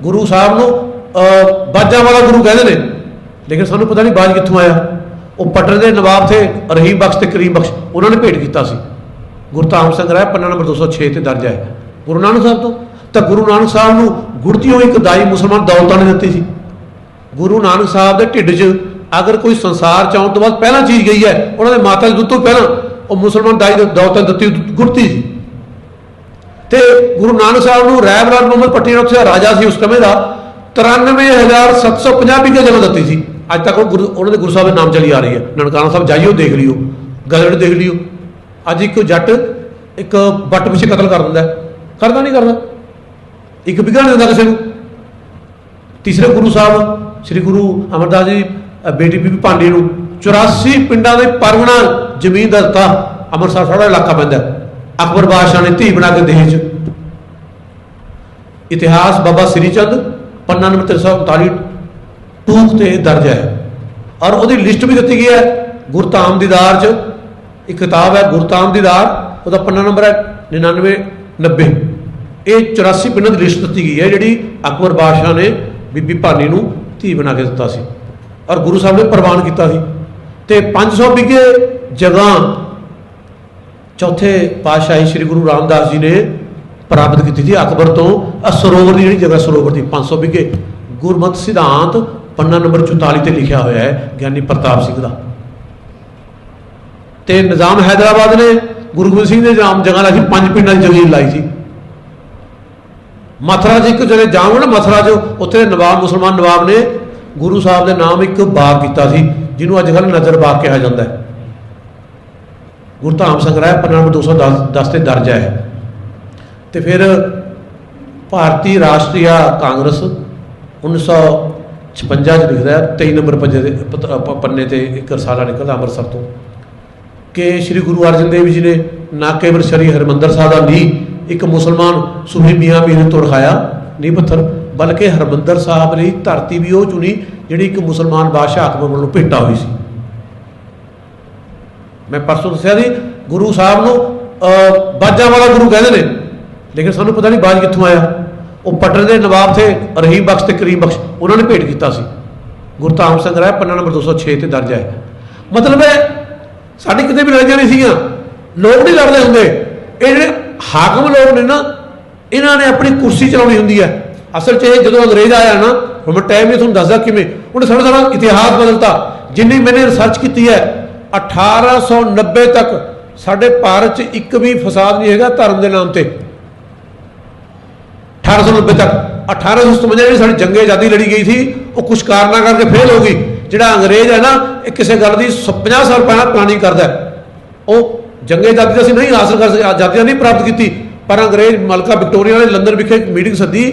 ਗੁਰੂ ਸਾਹਿਬ ਨੂੰ ਬਾਜਾਂ ਵਾਲਾ ਗੁਰੂ ਕਹਿੰਦੇ ਨੇ। ਲੇਕਿਨ ਸਾਨੂੰ ਪਤਾ ਨਹੀਂ ਬਾਜ ਕਿੱਥੋਂ ਆਇਆ। ਉਹ ਪਟਨ ਦੇ ਨਵਾਬ ਥੇ, ਰਹੀਮ ਬਖਸ਼ ਤੇ ਕਰੀਮ ਬਖਸ਼, ਉਹਨਾਂ ਨੇ ਭੇਟ ਕੀਤਾ ਸੀ। ਗੁਰਤਾਮ ਸਿੰਘ ਰਾਏ, ਪੰਨਾ ਨੰਬਰ 206 ਤੇ ਦਰਜ ਹੈ। ਗੁਰੂ ਨਾਨਕ ਸਾਹਿਬ ਤੋਂ। ਤਾਂ ਗੁਰੂ ਨਾਨਕ ਸਾਹਿਬ ਨੂੰ ਗੁੜਤੀਓਂ ਇੱਕ ਦਾਈ ਮੁਸਲਮਾਨ ਦੌਲਤਾਂ ਨੇ ਦਿੱਤੀ ਸੀ। ਗੁਰੂ ਨਾਨਕ ਸਾਹਿਬ ਦੇ ਢਿੱਡ 'ਚ ਅਗਰ ਕੋਈ ਸੰਸਾਰ ਚ ਆਉਣ ਤੋਂ ਬਾਅਦ ਪਹਿਲਾਂ ਚੀਜ਼ ਗਈ ਹੈ, ਉਹਨਾਂ ਦੇ ਮਾਤਾ ਦੇ ਦੁੱਧ ਤੋਂ ਪਹਿਲਾਂ ਉਹ ਮੁਸਲਮਾਨ ਦਾਈ ਦੇ ਦੌਲਤਾਂ ਦਿੱਤੀ, ਗੁੜਤੀ ਸੀ। ਤੇ ਗੁਰੂ ਨਾਨਕ ਸਾਹਿਬ ਨੂੰ ਰਹਿਬਰਾਜ ਮੁਹੰਮਦ ਪੱਟੀ ਉੱਥੇ ਦਾ ਰਾਜਾ ਸੀ ਉਸ ਸਮੇਂ ਦਾ 93750 ਵਿਗੇ ਜਗ੍ਹਾ ਦਿੱਤੀ ਸੀ। ਅੱਜ ਤੱਕ ਉਹ ਗੁਰੂ ਉਹਨਾਂ ਦੇ ਗੁਰੂ ਸਾਹਿਬ ਦੇ ਨਾਮ ਚਲੀ ਆ ਰਹੀ ਹੈ। ਨਨਕਾਣਾ ਸਾਹਿਬ, ਜਾਈਓ, ਦੇਖ ਲਿਓ। ਗਦੜ ਦੇਖ ਲਿਓ। ਅੱਜ ਇੱਕ ਜੱਟ ਇੱਕ ਬੱਟ ਪਿੱਛੇ ਕਤਲ ਕਰ ਦਿੰਦਾ ਕਰਦਾ ਨਹੀਂ ਕਰਦਾ। ਇੱਕ ਵਿਗਾ ਨਹੀਂ ਦਿੰਦਾ ਕਿਸੇ ਨੂੰ। ਤੀਸਰੇ ਗੁਰੂ ਸਾਹਿਬ, ਸ੍ਰੀ ਗੁਰੂ ਅਮਰਦਾਸ ਜੀ ਬੇਟੀ ਬੀਬੀ ਭਾਂਡੇ ਨੂੰ 84 ਪਿੰਡਾਂ ਦੇ ਪਰਵਣਾ ਜ਼ਮੀਨ ਦਾ ਦਿੱਤਾ। ਅੰਮ੍ਰਿਤਸਰ ਸਾਡਾ ਇਲਾਕਾ ਪੈਂਦਾ ਅਕਬਰ ਬਾਦਸ਼ਾਹ ਨੇ ਧੀ ਬਣਾ ਕੇ ਦਹੇਜ ਇਤਿਹਾਸ ਬਾਬਾ ਸ੍ਰੀ ਚੰਦ ਪੰਨਾ ਨੰਬਰ 339 ਟੂਕ ਤੇ ਦਰਜ ਹੈ। ਔਰ ਉਹਦੀ ਲਿਸਟ ਵੀ ਦਿੱਤੀ ਗਈ ਹੈ ਗੁਰਤਾਮ ਦੀਦਾਰ ਚ। ਇੱਕ ਕਿਤਾਬ ਹੈ ਗੁਰਤਾਮ ਦੀਦਾਰ, ਉਹਦਾ ਪੰਨਾ ਨੰਬਰ ਹੈ 99 90 ਇਹ 84 ਪਿੰਡਾਂ ਦੀ ਲਿਸਟ ਦਿੱਤੀ ਗਈ ਹੈ, ਜਿਹੜੀ ਅਕਬਰ ਬਾਦਸ਼ਾਹ ਨੇ ਬੀਬੀ ਭਾਨੀ ਨੂੰ ਧੀ ਬਣਾ ਕੇ ਦਿੱਤਾ ਸੀ। ਔਰ ਗੁਰੂ ਸਾਹਿਬ ਨੇ ਪ੍ਰਵਾਨ ਕੀਤਾ ਸੀ। ਤੇ 500 ਵਿਗੇ ਜਗ੍ਹਾ ਚੌਥੇ ਪਾਤਸ਼ਾਹੀ ਸ੍ਰੀ ਗੁਰੂ ਰਾਮਦਾਸ ਜੀ ਨੇ ਪ੍ਰਾਪਤ ਕੀਤੀ ਸੀ ਅਕਬਰ ਤੋਂ ਆਹ ਸਰੋਵਰ ਦੀ ਜਿਹੜੀ ਜਗ੍ਹਾ ਸਰੋਵਰ ਦੀ 500 ਵਿਗੇ ਗੁਰਮਤਿ ਸਿਧਾਂਤ, ਪੰਨਾ ਨੰਬਰ 44 ਤੇ ਲਿਖਿਆ ਹੋਇਆ ਹੈ, ਗਿਆਨੀ ਪ੍ਰਤਾਪ ਸਿੰਘ ਦਾ। ਤੇ ਨਿਜ਼ਾਮ ਹੈਦਰਾਬਾਦ ਨੇ, ਗੁਰੂ ਗੋਬਿੰਦ ਸਿੰਘ ਦੇ ਨਾਮ ਜਗ੍ਹਾ ਲਾਈ ਪੰਜ ਪਿੰਡਾਂ ਦੀ ਜ਼ਮੀਨ ਲਾਈ ਸੀ। ਮਥੁਰਾ 'ਚ ਇੱਕ ਜਿਹੜੇ ਜਾਓਗੇ ਨਾ ਮਥੁਰਾ 'ਚ ਉੱਥੇ ਨਵਾਬ, ਮੁਸਲਮਾਨ ਨਵਾਬ ਨੇ, ਗੁਰੂ ਸਾਹਿਬ ਦੇ ਨਾਮ ਇੱਕ ਬਾਗ ਕੀਤਾ ਸੀ, ਜਿਹਨੂੰ ਅੱਜ ਕੱਲ੍ਹ ਨਜ਼ਰ ਬਾਗ ਕਿਹਾ ਜਾਂਦਾ ਹੈ। ਗੁਰਧਾਮ ਸੰਗ੍ਰਹਿ, ਪੰਨਾ ਨੰਬਰ 210 10 ਤੇ ਦਰਜ ਹੈ। ਤੇ ਫਿਰ ਭਾਰਤੀ ਰਾਸ਼ਟਰੀਆ ਕਾਂਗਰਸ 1956 ਚ ਲਿਖਦਾ ਹੈ 23 ਨੰਬਰ ਦੇ ਪੰਨੇ ਤੇ ਇੱਕ ਰਸਾਲਾ ਨਿਕਲਦਾ ਅੰਮ੍ਰਿਤਸਰ ਤੋਂ, ਕਿ ਸ੍ਰੀ ਗੁਰੂ ਅਰਜਨ ਦੇਵ ਜੀ ਨੇ ਨਾ ਕੇਵਲ ਸ਼੍ਰੀ ਹਰਮੰਦਰ ਸਾਹਿਬ ਦਾ ਨੀਂਹ ਇੱਕ ਮੁਸਲਮਾਨ ਸੁਹੀ ਮੀਆਂ ਮੀਰ ਨੇ ਤੁਰਖਾਇਆ, ਨੀਂਹ ਪੱਥਰ, ਬਲਕਿ ਹਰਮੰਦਰ ਸਾਹਿਬ ਲਈ ਧਰਤੀ ਵੀ ਉਹ ਚੁਣੀ ਜਿਹੜੀ ਇੱਕ ਮੁਸਲਮਾਨ ਬਾਦਸ਼ਾਹ ਅਕਬਰ ਵੱਲੋਂ ਭੇਟਾ ਹੋਈ ਸੀ। ਮੈਂ ਪਰਸੋਂ ਦੱਸਿਆ ਸੀ, ਗੁਰੂ ਸਾਹਿਬ ਨੂੰ ਬਾਜਾਂ ਵਾਲਾ ਗੁਰੂ ਕਹਿੰਦੇ ਨੇ ਲੇਕਿਨ ਸਾਨੂੰ ਪਤਾ ਨਹੀਂ ਬਾਜ ਕਿੱਥੋਂ ਆਇਆ। ਉਹ ਪਟਨ ਦੇ ਨਵਾਬ ਥੇ ਰਹੀਮ ਬਖਸ਼ ਤੇ ਕਰੀਮ ਬਖਸ਼, ਉਹਨਾਂ ਨੇ ਭੇਟ ਕੀਤਾ ਸੀ। ਗੁਰਤਾਮ ਸਿੰਘ ਰਾਏ ਪੰਨਾ ਨੰਬਰ 206 ਤੇ ਦਰਜ ਹੈ ਮਤਲਬ ਹੈ ਸਾਡੀ ਕਿਤੇ ਵੀ ਲੜਾਈਆਂ ਨਹੀਂ ਸੀਗੀਆਂ ਲੋਕ ਨਹੀਂ ਲੜਦੇ ਹੁੰਦੇ। ਇਹ ਜਿਹੜੇ ਹਾਕਮ ਲੋਕ ਨੇ ਨਾ, ਇਹਨਾਂ ਨੇ ਆਪਣੀ ਕੁਰਸੀ ਚਲਾਉਣੀ ਹੁੰਦੀ ਹੈ। ਅਸਲ 'ਚ ਇਹ ਜਦੋਂ ਅੰਗਰੇਜ਼ ਆਇਆ ਨਾ, ਹੁਣ ਮੈਂ ਟਾਈਮ ਹੀ ਤੁਹਾਨੂੰ ਦੱਸਦਾ ਕਿਵੇਂ, ਉਹਨੇ ਸਾਡਾ ਸਾਰਾ ਇਤਿਹਾਸ ਬਦਲਤਾ। ਜਿੰਨੀ ਮੈਨੇ ਰਿਸਰਚ ਕੀਤੀ ਹੈ 1890 ਤੱਕ ਸਾਡੇ ਭਾਰਤ 'ਚ ਇੱਕ ਵੀ ਫਸਾਦ ਨਹੀਂ ਹੈਗਾ ਧਰਮ ਦੇ ਨਾਮ ਤੇ। 1890 ਤੱਕ। 1857 ਜਿਹੜੀ ਸਾਡੀ ਜੰਗੇ ਆਜ਼ਾਦੀ ਲੜੀ ਗਈ ਸੀ, ਉਹ ਕੁਝ ਕਾਰਨਾਂ ਕਰਕੇ ਫੇਲ ਹੋ ਗਈ। ਜਿਹੜਾ ਅੰਗਰੇਜ਼ ਹੈ ਨਾ, ਇਹ ਕਿਸੇ ਗੱਲ ਦੀ 50 ਸਾਲ ਪਹਿਲਾਂ ਪਲਾਨਿੰਗ ਕਰਦਾ ਉਹ ਜੰਗੇ ਆਜ਼ਾਦੀ ਅਸੀਂ ਨਹੀਂ ਹਾਸਲ ਕਰ ਸਕੇ, ਆਜ਼ਾਦੀਆਂ ਨਹੀਂ ਪ੍ਰਾਪਤ ਕੀਤੀ, ਪਰ ਅੰਗਰੇਜ਼ ਮਲਕਾ ਵਿਕਟੋਰੀਆ ਨੇ ਲੰਡਨ ਵਿਖੇ ਇੱਕ ਮੀਟਿੰਗ ਸੱਦੀ,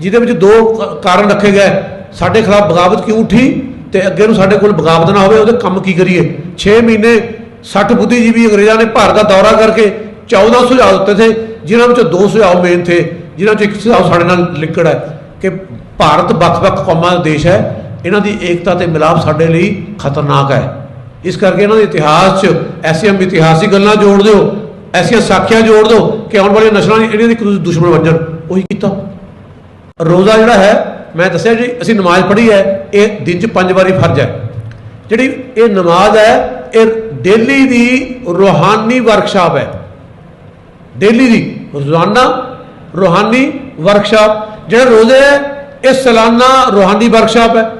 ਜਿਹਦੇ ਵਿੱਚ ਦੋ ਕਾਰਨ ਰੱਖੇ ਗਏ। ਸਾਡੇ ਖਿਲਾਫ ਬਗਾਵਤ ਕਿਉਂ ਉੱਠੀ? ਤੇ ਅੱਗੇ ਨੂੰ ਸਾਡੇ ਕੋਲ ਬਗਾਵਤ ਨਾ ਹੋਵੇ, ਉਹਦੇ ਕੰਮ ਕੀ ਕਰੀਏ? 6 ਮਹੀਨੇ 60 ਬੁੱਧੀਜੀਵੀ ਅੰਗਰੇਜ਼ਾਂ ਨੇ ਭਾਰਤ ਦਾ ਦੌਰਾ ਕਰਕੇ 14 ਸੁਝਾਅ ਦਿੱਤੇ ਥੇ, ਜਿਨ੍ਹਾਂ ਵਿੱਚੋਂ ਦੋ ਸੁਝਾਅ ਮੇਨ ਥੇ। ਜਿਨ੍ਹਾਂ 'ਚ ਇੱਕ ਸੁਝਾਅ ਸਾਡੇ ਨਾਲ ਲਿੰਕੜ ਹੈ ਕਿ ਭਾਰਤ ਵੱਖ-ਵੱਖ ਕੌਮਾਂ ਦਾ ਦੇਸ਼ ਹੈ, ਇਹਨਾਂ ਦੀ ਏਕਤਾ ਤੇ ਮਿਲਾਪ ਸਾਡੇ ਲਈ ਖਤਰਨਾਕ ਹੈ। ਇਸ ਕਰਕੇ ਇਹਨਾਂ ਦੇ ਇਤਿਹਾਸ 'ਚ ਐਸੀਆਂ ਇਤਿਹਾਸਿਕ ਗੱਲਾਂ ਜੋੜ ਦਿਓ, ਐਸੀਆਂ ਸਾਖੀਆਂ ਜੋੜ ਦਿਓ ਕਿ ਆਉਣ ਵਾਲੀਆਂ ਨਸਲਾਂ ਦੀ ਇਹਨਾਂ ਦੀ ਇੱਕ ਦੁਸ਼ਮਣ ਬਣ ਜਾਣ ਉਹੀ ਕੀਤਾ। ਰੋਜ਼ਾ ਜਿਹੜਾ ਹੈ, ਮੈਂ ਦੱਸਿਆ ਜੀ, ਅਸੀਂ ਨਮਾਜ਼ ਪੜ੍ਹੀ ਹੈ, ਇਹ ਦਿਨ 'ਚ ਪੰਜ ਵਾਰੀ ਫਰਜ਼ ਹੈ। ਜਿਹੜੀ ਇਹ ਨਮਾਜ਼ ਹੈ, ਇਹ ਡੇਲੀ ਦੀ ਰੂਹਾਨੀ ਵਰਕਸ਼ਾਪ ਹੈ। ਡੇਲੀ ਦੀ ਰੋਜ਼ਾਨਾ ਰੂਹਾਨੀ ਵਰਕਸ਼ਾਪ, ਜਿਹੜੇ ਰੋਜ਼ੇ ਹੈ, ਇਹ ਸਾਲਾਨਾ ਰੂਹਾਨੀ ਵਰਕਸ਼ਾਪ ਹੈ।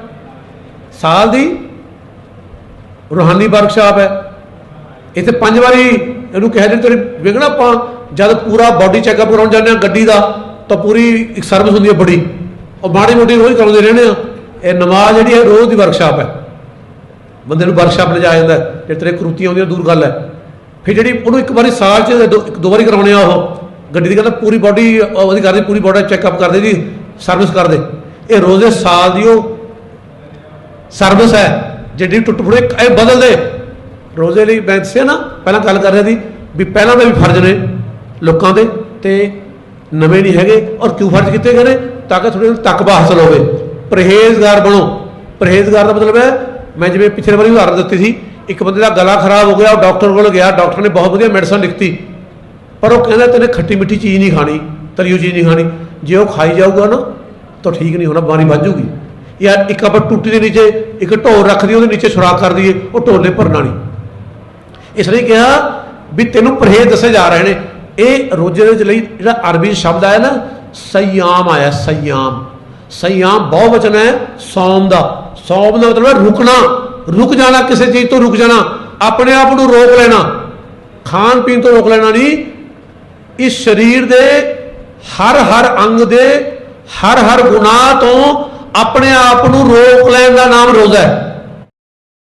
ਸਾਲ ਦੀ ਰੂਹਾਨੀ ਵਰਕਸ਼ਾਪ ਹੈ। ਇੱਥੇ ਪੰਜ ਵਾਰੀ ਇਹਨੂੰ ਕਹਿ ਦਿੰਦੇ ਤੇਰੀ ਵਿਗਣਾ ਆਪਾਂ, ਜਦ ਪੂਰਾ ਬਾਡੀ ਚੈੱਕਅਪ ਕਰਾਉਣ ਜਾਂਦੇ ਆ ਗੱਡੀ ਦਾ, ਤਾਂ ਪੂਰੀ ਇੱਕ ਸਰਵਿਸ ਹੁੰਦੀ ਹੈ ਬੜੀ। ਉਹ ਮਾੜੀ ਮੋਟੀ ਰੋਜ਼ ਕਰਾਉਂਦੇ ਰਹਿੰਦੇ ਆ ਇਹ ਨਮਾਜ਼ ਜਿਹੜੀ ਹੈ, ਰੋਜ਼ ਦੀ ਵਰਕਸ਼ਾਪ ਹੈ। ਬੰਦੇ ਨੂੰ ਵਰਕਸ਼ਾਪ ਲੈ ਜਾਇਆ ਜਾਂਦਾ ਹੈ। ਜੇ ਤੇਰੇ ਕਰੂਤੀਆਂ ਆਉਂਦੀਆਂ, ਦੂਰ ਗੱਲ ਹੈ। ਫਿਰ ਜਿਹੜੀ ਉਹਨੂੰ ਇੱਕ ਵਾਰੀ ਸਾਲ 'ਚ ਦੋ- ਇੱਕ ਦੋ ਵਾਰੀ ਕਰਾਉਣੇ ਆ ਉਹ। ਗੱਡੀ ਦੀ ਕਹਿੰਦਾ ਪੂਰੀ ਬਾਡੀ ਉਹਦੀ ਕਰਦੇ ਪੂਰੀ ਬਾਡੀ ਚੈੱਕਅਪ ਕਰਦੇ ਜੀ ਸਰਵਿਸ ਕਰਦੇ। ਇਹ ਰੋਜ਼ੇ ਸਾਲ ਦੀ ਉਹ ਸਰਵਿਸ ਹੈ ਜਿਹੜੀ ਟੁੱਟ ਫੁੜੇ ਇਹ ਬਦਲ ਦੇ ਰੋਜ਼ੇ ਲਈ ਮੈਂ ਦੱਸਿਆ ਨਾ, ਪਹਿਲਾਂ ਗੱਲ ਕਰ ਰਿਹਾ ਸੀ ਵੀ ਪਹਿਲਾਂ ਦੇ ਵੀ ਫਰਜ਼ ਨੇ ਲੋਕਾਂ ਦੇ, ਤੇ ਨਵੇਂ ਨਹੀਂ ਹੈਗੇ, ਔਰ ਕਿਉਂ ਫਰਜ਼ ਕੀਤੇ ਗਏ ਨੇ? ਤਾਂ ਕਿ ਥੋੜੀ ਤਕਵਾ ਹਾਸਲ ਹੋਵੇ। ਪਰਹੇਜ਼ਗਾਰ ਬਣੋ। ਪਰਹੇਜ਼ਗਾਰ ਦਾ ਮਤਲਬ ਹੈ, ਮੈਂ ਜਿਵੇਂ ਪਿਛਲੇ ਵਾਰੀ ਉਦਾਹਰਨ ਦਿੱਤੀ ਸੀ, ਇੱਕ ਬੰਦੇ ਦਾ ਗਲਾ ਖਰਾਬ ਹੋ ਗਿਆ, ਉਹ ਡਾਕਟਰ ਕੋਲ ਗਿਆ ਡਾਕਟਰ ਨੇ ਬਹੁਤ ਵਧੀਆ ਮੈਡੀਸਨ ਲਿਖਤੀ। ਪਰ ਉਹ ਕਹਿੰਦਾ ਤੈਨੇ ਖੱਟੀ ਮਿੱਠੀ ਚੀਜ਼ ਨਹੀਂ ਖਾਣੀ ਤਲੀਓ ਚੀਜ਼ ਨਹੀਂ ਖਾਣੀ। ਜੇ ਉਹ ਖਾਈ ਜਾਊਗਾ ਨਾ, ਤਾਂ ਠੀਕ ਨਹੀਂ ਹੋਣਾ, ਬਾਣੀ ਵੱਧ ਜੂਗੀ। ਯਾਰ ਇੱਕ ਆਪਾਂ ਟੁੱਟੀ ਦੇ ਨੀਚੇ ਇੱਕ ਢੋਲ ਰੱਖ ਦਈਏ, ਉਹਦੇ ਨੀਚੇ ਸੁਰਾਖ ਕਰ ਦਈਏ, ਉਹ ਢੋਲੇ ਭਰਨਾ ਨਹੀਂ। ਇਸ ਲਈ ਕਿਹਾ ਵੀ ਤੈਨੂੰ ਪਰਹੇਜ਼ ਦੱਸੇ ਜਾ ਰਹੇ ਨੇ। ਇਹ ਰੋਜ਼ੇ ਦੇ ਲਈ ਜਿਹੜਾ ਅਰਬੀ ਸ਼ਬਦ ਆਇਆ ਨਾ, ਸਯਾਮ ਆਇਆ, ਸਯਾਮ। ਸਯਾਮ ਬਹੁ ਵਚਨ ਹੈ, ਸੌਮ ਦਾ। ਸੌਮ ਦਾ ਮਤਲਬ ਹੈ ਰੁਕਣਾ। ਰੁਕ ਜਾਣਾ ਕਿਸੇ ਚੀਜ਼ ਤੋਂ ਰੁਕ ਜਾਣਾ। ਆਪਣੇ ਆਪ ਨੂੰ ਰੋਕ ਲੈਣਾ। ਖਾਣ ਪੀਣ ਤੋਂ ਰੋਕ ਲੈਣਾ ਨਹੀਂ ਇਸ ਸਰੀਰ ਦੇ ਹਰ ਹਰ ਅੰਗ ਦੇ ਹਰ ਹਰ ਗੁਨਾਹ ਤੋਂ ਆਪਣੇ ਆਪ ਨੂੰ ਰੋਕ ਲੈਣ ਦਾ ਨਾਮ ਰੋਜ਼ਾ ਹੈ।